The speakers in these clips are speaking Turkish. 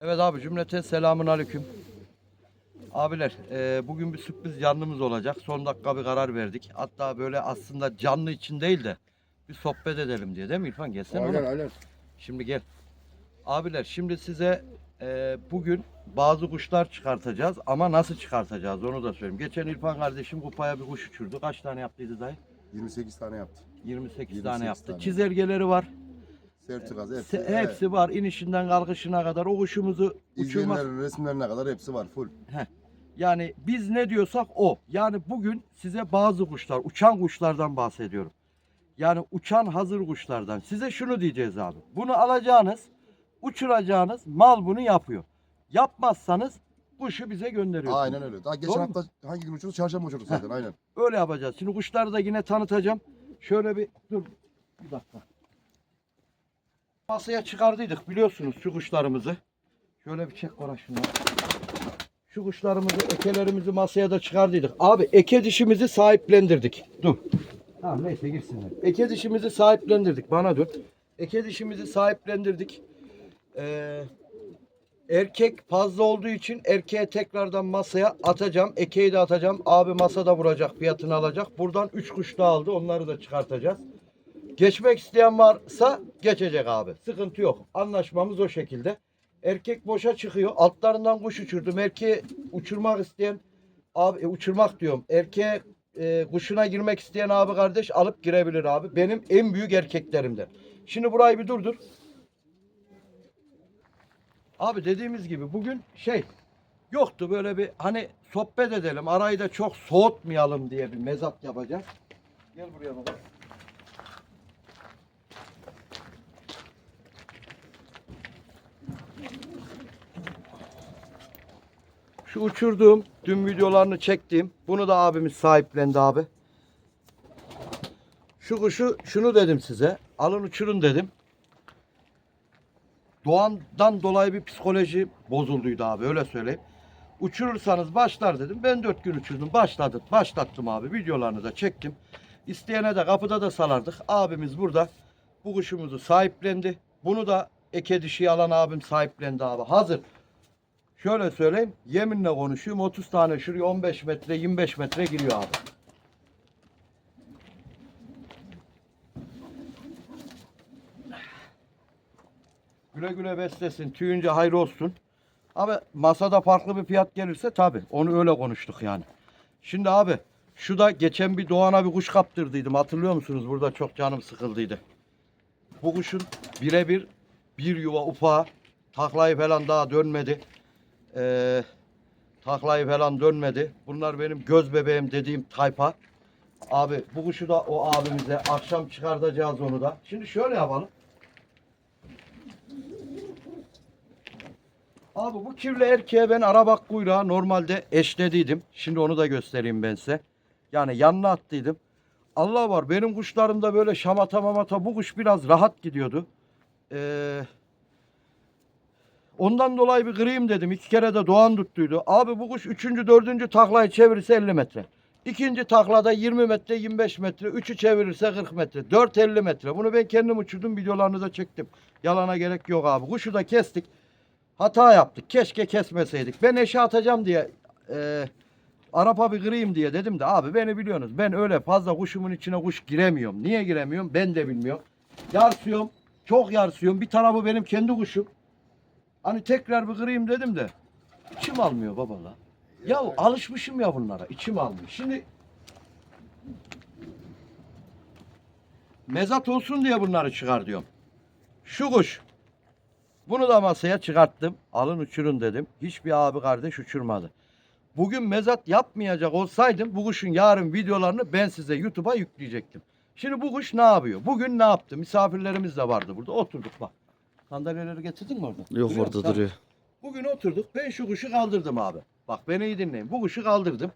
Evet abi cümleten selamun aleyküm. Abiler e, bugün bir sürpriz canlımız olacak. Son dakika bir karar verdik. Hatta böyle aslında canlı için değil de bir sohbet edelim diye değil mi İrfan? Gelsene Aynen oğlum. aynen. Şimdi gel. Abiler şimdi size e, bugün bazı kuşlar çıkartacağız ama nasıl çıkartacağız onu da söyleyeyim. Geçen İrfan kardeşim kupaya bir kuş uçurdu. Kaç tane yaptıydı dayı? 28 tane yaptı. 28, 28 tane yaptı. tane. Çizelgeleri var. Sertifikası hepsi. Se- hepsi var. İnişinden kalkışına kadar o kuşumuzu uçurmak İzleyenlerin resimlerine kadar hepsi var full. Yani biz ne diyorsak o. Yani bugün size bazı kuşlar, uçan kuşlardan bahsediyorum. Yani uçan hazır kuşlardan. Size şunu diyeceğiz abi. Bunu alacağınız, uçuracağınız mal bunu yapıyor. Yapmazsanız kuşu bize gönderiyorsunuz. Aynen öyle. Daha geçen Doğru hafta hangi gün uçurduk? Çarşamba uçurduk zaten aynen. Öyle yapacağız. Şimdi kuşları da yine tanıtacağım. Şöyle bir dur bir dakika. Masaya çıkardıydık biliyorsunuz şu kuşlarımızı. Şöyle bir çek bana şunu. Şu kuşlarımızı, ekelerimizi masaya da çıkardıydık. Abi eke dişimizi sahiplendirdik. Dur. Tamam neyse girsinler. Eke dişimizi sahiplendirdik. Bana dur. Eke dişimizi sahiplendirdik. Ee, Erkek fazla olduğu için erkeğe tekrardan masaya atacağım. Ekeği de atacağım. Abi masada vuracak, fiyatını alacak. Buradan 3 kuş daha aldı. Onları da çıkartacağız. Geçmek isteyen varsa geçecek abi. Sıkıntı yok. Anlaşmamız o şekilde. Erkek boşa çıkıyor. Altlarından kuş uçurdum. Erkeği uçurmak isteyen abi e, uçurmak diyorum. Erkeğe e, kuşuna girmek isteyen abi kardeş alıp girebilir abi. Benim en büyük erkeklerimden. Şimdi burayı bir durdur. Abi dediğimiz gibi bugün şey yoktu böyle bir hani sohbet edelim arayı da çok soğutmayalım diye bir mezat yapacağız. Gel buraya baba. Şu uçurduğum dün videolarını çektiğim bunu da abimiz sahiplendi abi. Şu kuşu şunu dedim size alın uçurun dedim. Doğan'dan dolayı bir psikoloji bozulduydu abi öyle söyleyeyim. Uçurursanız başlar dedim. Ben dört gün uçurdum. Başladım. Başlattım abi. Videolarını da çektim. İsteyene de kapıda da salardık. Abimiz burada bu kuşumuzu sahiplendi. Bunu da eke dişi alan abim sahiplendi abi. Hazır. Şöyle söyleyeyim. Yeminle konuşuyorum. 30 tane şuraya 15 metre 25 metre giriyor abi. Güle güle beslesin. Tüyünce hayır olsun. Abi masada farklı bir fiyat gelirse tabi onu öyle konuştuk yani. Şimdi abi şu da geçen bir Doğan'a bir kuş kaptırdıydım. Hatırlıyor musunuz? Burada çok canım sıkıldıydı. Bu kuşun birebir bir yuva ufağı taklayı falan daha dönmedi. Ee, taklayı falan dönmedi. Bunlar benim göz bebeğim dediğim tayfa. Abi bu kuşu da o abimize akşam çıkartacağız onu da. Şimdi şöyle yapalım. Abi bu kirli erkeğe ben arabak kuyruğa normalde eşlediydim. Şimdi onu da göstereyim ben size. Yani yanına attıydım. Allah var benim kuşlarımda böyle şamata mamata bu kuş biraz rahat gidiyordu. Ee, ondan dolayı bir kırayım dedim. İki kere de Doğan tuttuydu. Abi bu kuş üçüncü dördüncü taklayı çevirirse 50 metre. İkinci taklada 20 metre 25 metre. Üçü çevirirse 40 metre. 4 50 metre. Bunu ben kendim uçurdum videolarını da çektim. Yalana gerek yok abi. Kuşu da kestik. Hata yaptık. Keşke kesmeseydik. Ben eşe atacağım diye e, arapa bir kırayım diye dedim de abi beni biliyorsunuz. Ben öyle fazla kuşumun içine kuş giremiyorum. Niye giremiyorum ben de bilmiyorum. Yarsıyorum. Çok yarsıyorum. Bir tarafı benim kendi kuşum. Hani tekrar bir kırayım dedim de içim almıyor babala. Ya alışmışım ya bunlara. içim almıyor. Şimdi mezat olsun diye bunları çıkar diyorum. Şu kuş bunu da masaya çıkarttım. Alın uçurun dedim. Hiçbir abi kardeş uçurmadı. Bugün mezat yapmayacak olsaydım bu kuşun yarın videolarını ben size YouTube'a yükleyecektim. Şimdi bu kuş ne yapıyor? Bugün ne yaptı? Misafirlerimiz de vardı burada. Oturduk bak. Sandalyeleri getirdin mi orada? Yok Duruyor orada duruyor. Bugün oturduk. Ben şu kuşu kaldırdım abi. Bak beni iyi dinleyin. Bu kuşu kaldırdım.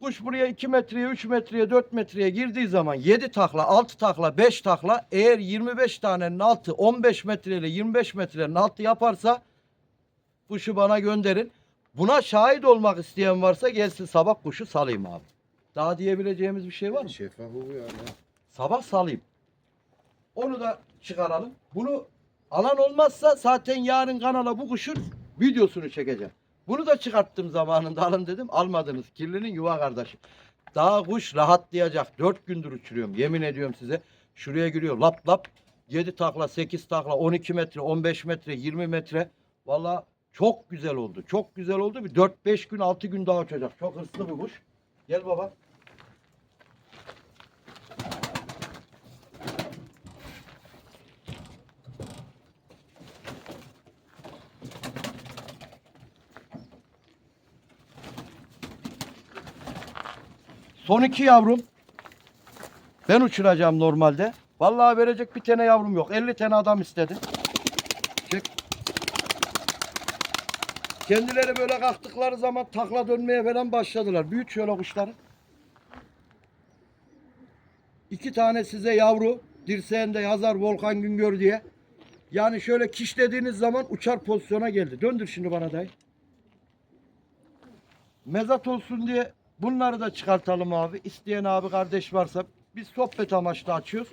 Kuş buraya 2 metreye, 3 metreye, 4 metreye girdiği zaman 7 takla, 6 takla, 5 takla eğer 25 tanenin altı 15 metreyle 25 metrenin altı yaparsa kuşu bana gönderin. Buna şahit olmak isteyen varsa gelsin sabah kuşu salayım abi. Daha diyebileceğimiz bir şey var mı? Şeffaf bu yani. Sabah salayım. Onu da çıkaralım. Bunu Alan olmazsa zaten yarın kanala bu kuşun videosunu çekeceğim. Bunu da çıkarttım zamanında alın dedim. Almadınız. Kirlinin yuva kardeşi. Daha kuş rahatlayacak. 4 gündür uçuruyorum. Yemin ediyorum size. Şuraya giriyor lap lap. 7 takla, 8 takla, 12 metre, 15 metre, 20 metre. Valla çok güzel oldu. Çok güzel oldu. Bir 4-5 gün, 6 gün daha uçacak. Çok hırslı bir kuş. Gel baba. Son iki yavrum. Ben uçuracağım normalde. Vallahi verecek bir tane yavrum yok. 50 tane adam istedi. Çek. Kendileri böyle kalktıkları zaman takla dönmeye falan başladılar. Büyük şöyle kuşları. İki tane size yavru. Dirseğinde yazar Volkan Güngör diye. Yani şöyle kişlediğiniz zaman uçar pozisyona geldi. Döndür şimdi bana dayı. Mezat olsun diye bunları da çıkartalım abi. İsteyen abi kardeş varsa biz sohbet amaçlı açıyoruz.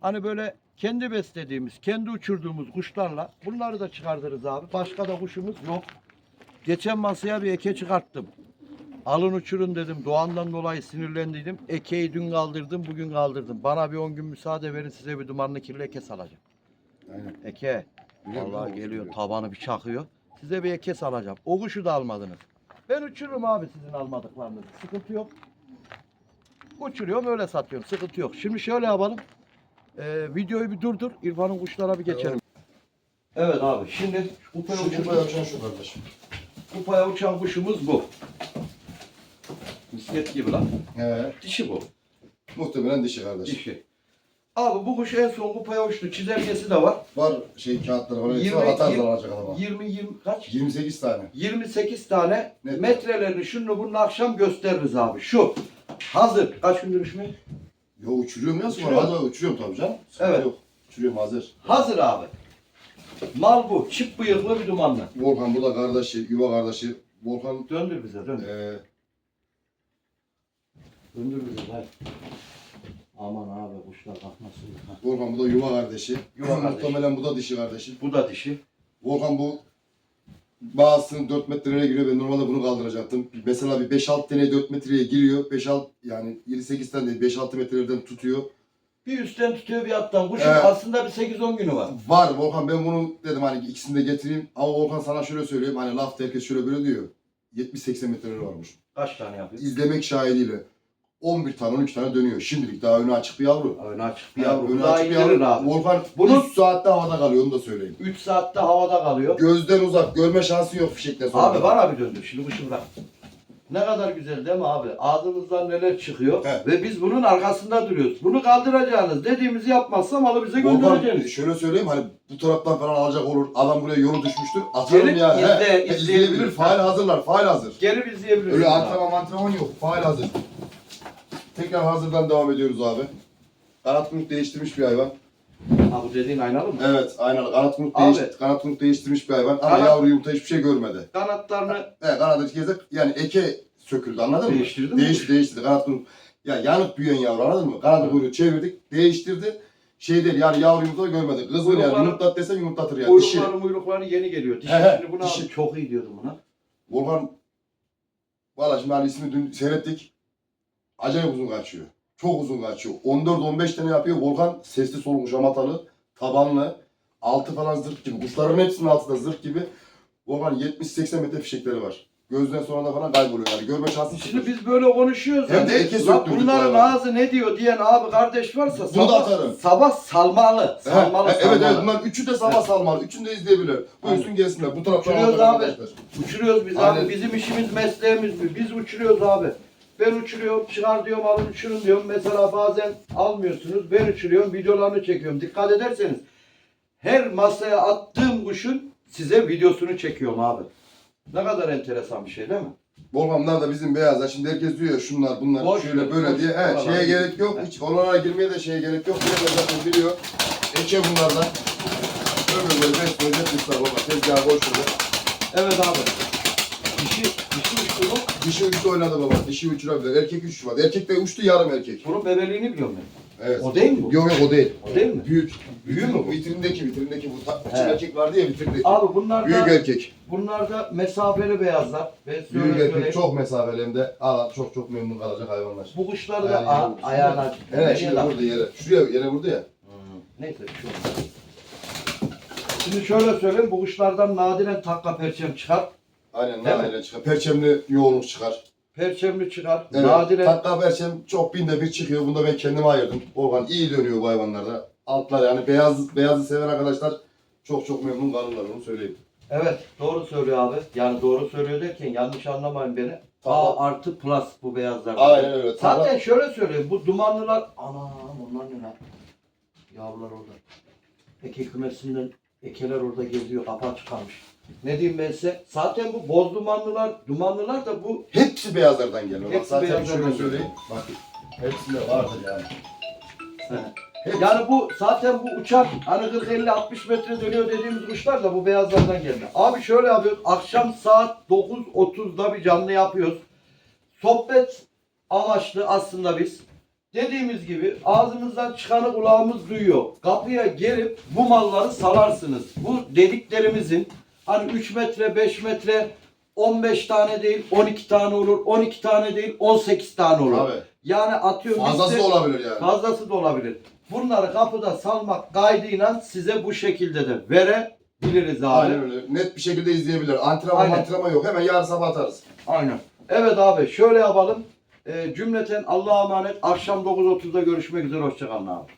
Hani böyle kendi beslediğimiz, kendi uçurduğumuz kuşlarla bunları da çıkartırız abi. Başka da kuşumuz yok. Geçen masaya bir eke çıkarttım. Alın uçurun dedim. Doğandan dolayı sinirlendiydim. Ekeyi dün kaldırdım, bugün kaldırdım. Bana bir 10 gün müsaade verin size bir dumanlı kirli eke salacağım. Aynen. Eke. Vallahi geliyor tabanı bir çakıyor. Size bir eke salacağım. O kuşu da almadınız. Ben uçururum abi sizin almadıklarınızı. Sıkıntı yok. Uçuruyorum öyle satıyorum. Sıkıntı yok. Şimdi şöyle yapalım. Ee, videoyu bir durdur. İrfan'ın kuşlara bir geçelim. Evet abi şimdi kupaya, Şu uçan, kupaya uçan şu kardeşim. kupaya uçan kuşumuz bu. Misket gibi lan. He. Dişi bu. Muhtemelen dişi kardeşim. Dişi. Abi bu kuş en son kupaya uçtu. Çizelgesi de var. Var şey kağıtları var. Hepsi 20, var. Atarlar 20, alacak adama. 20, 20 kaç? 28 tane. 28 tane Net. metrelerini şunu bunu akşam gösteririz abi. Şu hazır. Kaç gündür uçmuyor? Yo uçuruyorum ya sonra. Uçuruyor. Hadi uçuruyorum tabii canım. Sıkıntı Evet. Yok. Uçuruyorum hazır. Hazır abi. Mal bu. Çift bıyıklı bir dumanlı. Volkan bu da kardeşi, yuva kardeşi. Volkan Döndür bize döndür. eee Döndür bize hayır. Aman abi kuşlar kalkmasın. Ha. Volkan bu da yuva kardeşi. Yuva kardeşi. Muhtemelen bu da dişi kardeşi. Bu da dişi. Volkan bu bazısının 4 metreye giriyor. Ben normalde bunu kaldıracaktım. Mesela bir 5-6 tane 4 metreye giriyor. 5-6 yani 7-8 tane değil 5-6 metrelerden tutuyor. Bir üstten tutuyor bir alttan. Kuşun Evet. aslında bir 8-10 günü var. Var Volkan ben bunu dedim hani ikisini de getireyim. Ama Volkan sana şöyle söyleyeyim. Hani lafta herkes şöyle böyle diyor. 70-80 metreleri varmış. Kaç tane yapıyor? İzlemek şahidiyle. 11 tane 12 tane dönüyor. Şimdilik daha önü açık bir yavru. Öne açık bir yavru. önü daha açık bir yavru. abi. Volkan Bunun- 3 saatte havada kalıyor onu da söyleyeyim. 3 saatte havada kalıyor. Gözden uzak görme şansı yok fişekten sonra. Abi bana bir döndür şimdi kuşu bırak. Ne kadar güzel değil mi abi? Ağzımızdan neler çıkıyor He. ve biz bunun arkasında duruyoruz. Bunu kaldıracağınız dediğimizi yapmazsa malı bize Volkan göndereceksiniz. şöyle söyleyeyim hani bu taraftan falan alacak olur. Adam buraya yolu düşmüştür. Atarım Gelip yani. izle- izleyebilir. izleyebilir. Faal hazırlar. Faal hazır. Gelip izleyebilirsiniz. Öyle abi. antrenman antrenman yok. Faal hazır. Tekrar hazırdan devam ediyoruz abi. Kanat kuyruk değiştirmiş bir hayvan. Ha bu dediğin aynalı mı? Evet aynen kanat kuyruk, Abi. değiş, kanat kuyruk değiştirmiş bir hayvan. Ama Kanat- yavru yumurta hiçbir şey görmedi. Kanatlarını Evet kanat gezek yani eke söküldü anladın mı? Değiştirdi mi? Değişti değiştirdi. Kanat kuyruk. Ya yanık büyüyen yavru anladın mı? Kanat kuyruğu çevirdik değiştirdi. Şey değil yani yavru yumurta görmedi. Kızıl yani Kuyrukları- yumurtlat desem yumurtlatır yani. Dişi. muyrukları yeni geliyor. Dişi He he, şimdi bunu dişi. Çok iyi diyordum buna. Volkan Valla şimdi hani ismini dün seyrettik. Acayip uzun kaçıyor. Çok uzun kaçıyor. 14-15 tane yapıyor. Volkan sesli soluk şamatalı, tabanlı, altı falan zırh gibi. Kuşların hepsinin altında zırh gibi. Volkan 70-80 metre fişekleri var. Gözden sonra da falan kayboluyor yani. Görme şansı Şimdi biz böyle konuşuyoruz. Hem de eke Lan söktürdük bunların bayağı. ağzı ne diyor diyen abi kardeş varsa Bunu da sabah, atarım. sabah salmalı. He, Salmalı he, evet salmalı. evet bunlar üçü de sabah salmalı. Üçünü de izleyebilir. Buyursun gelsinler. Bu taraftan Uçuruyoruz abi. arkadaşlar. Uçuruyoruz biz Aynen. abi. Bizim işimiz mesleğimiz mi? Biz uçuruyoruz abi. Ben uçuruyorum, çıkar diyorum, alın uçurun diyorum. Mesela bazen almıyorsunuz. Ben uçuruyorum, videolarını çekiyorum. Dikkat ederseniz her masaya attığım kuşun size videosunu çekiyorum abi. Ne kadar enteresan bir şey değil mi? Volkanlar da bizim beyazlar. Şimdi herkes diyor ya şunlar bunlar Boş şöyle böyle boş diye. He, şeye gir. gerek yok. He. Hiç oralara girmeye de şeye gerek yok. Bilen de zaten biliyor. Eke bunlardan. Ömür boyu beş boyu kuşlar baba. Tezgahı boş ver. Evet abi. Dişi, uçtu bu. Dişi uçtu oynadı baba. Dişi uçurabilir. Erkek uçmadı. Erkek de uçtu yarım erkek. Bunun bebeliğini biliyorum ben. Evet. O değil mi bu? Yok yok o değil. O değil mi? Büyük. Büyük mü bu? Vitrindeki, vitrindeki bu. Ta- He. Küçük erkek vardı ya vitrindeki. Abi bunlar Büyük da, erkek. bunlar da mesafeli beyazlar. Ben Büyük söyle erkek söyleyeyim. çok mesafeli hem de alan çok çok memnun kalacak hayvanlar. Bu kuşlar da Ayağına a- vurdu. ayağına Evet şimdi Nereye vurdu yere. Şuraya yere vurdu ya. Hmm, Neyse bir şey olmaz. Şimdi şöyle söyleyeyim bu kuşlardan nadiren takla perçem çıkar. Aynen Değil mi? nadire çıkar. Perçemli yoğunluk çıkar. Perçemli çıkar. Evet. Nadiren Takla perçem çok binde bir çıkıyor. Bunda ben kendime ayırdım. Orhan iyi dönüyor bu hayvanlarda. Altlar yani beyaz beyazı seven arkadaşlar çok çok memnun kalırlar onu söyleyeyim. Evet doğru söylüyor abi. Yani doğru söylüyor derken yanlış anlamayın beni. Tamam. A artı plus bu beyazlar. Aynen öyle. Zaten şöyle söyleyeyim bu dumanlılar anam onlar ne lan? Yavrular orada. Eke kümesinden ekeler orada geziyor kapağı çıkarmış. Ne diyeyim ben size? Zaten bu boz dumanlılar, dumanlılar da bu Hepsi beyazlardan geliyor. Bak Hepsi zaten beyazlardan şöyle geliyor. söyleyeyim. Bak hepsinde vardır yani. Hepsi. yani bu zaten bu uçak hani 40 50 60 metre dönüyor dediğimiz kuşlar da bu beyazlardan gelme. Abi şöyle yapıyoruz. Akşam saat 9.30'da bir canlı yapıyoruz. Sohbet amaçlı aslında biz. Dediğimiz gibi ağzımızdan çıkanı kulağımız duyuyor. Kapıya gelip bu malları salarsınız. Bu dediklerimizin hani 3 metre 5 metre 15 tane değil 12 tane olur. 12 tane değil 18 tane olur. Abi. Yani atıyorum Fazlası da olabilir yani. Fazlası da olabilir. Bunları kapıda salmak kaydıyla size bu şekilde de verebiliriz abi. Aynen öyle. Net bir şekilde izleyebilirler. Antrenman Aynen. antrenman yok. Hemen yarın sabah atarız. Aynen. Evet abi şöyle yapalım. Ee, cümleten Allah'a emanet. Akşam 9.30'da görüşmek üzere. Hoşçakalın abi.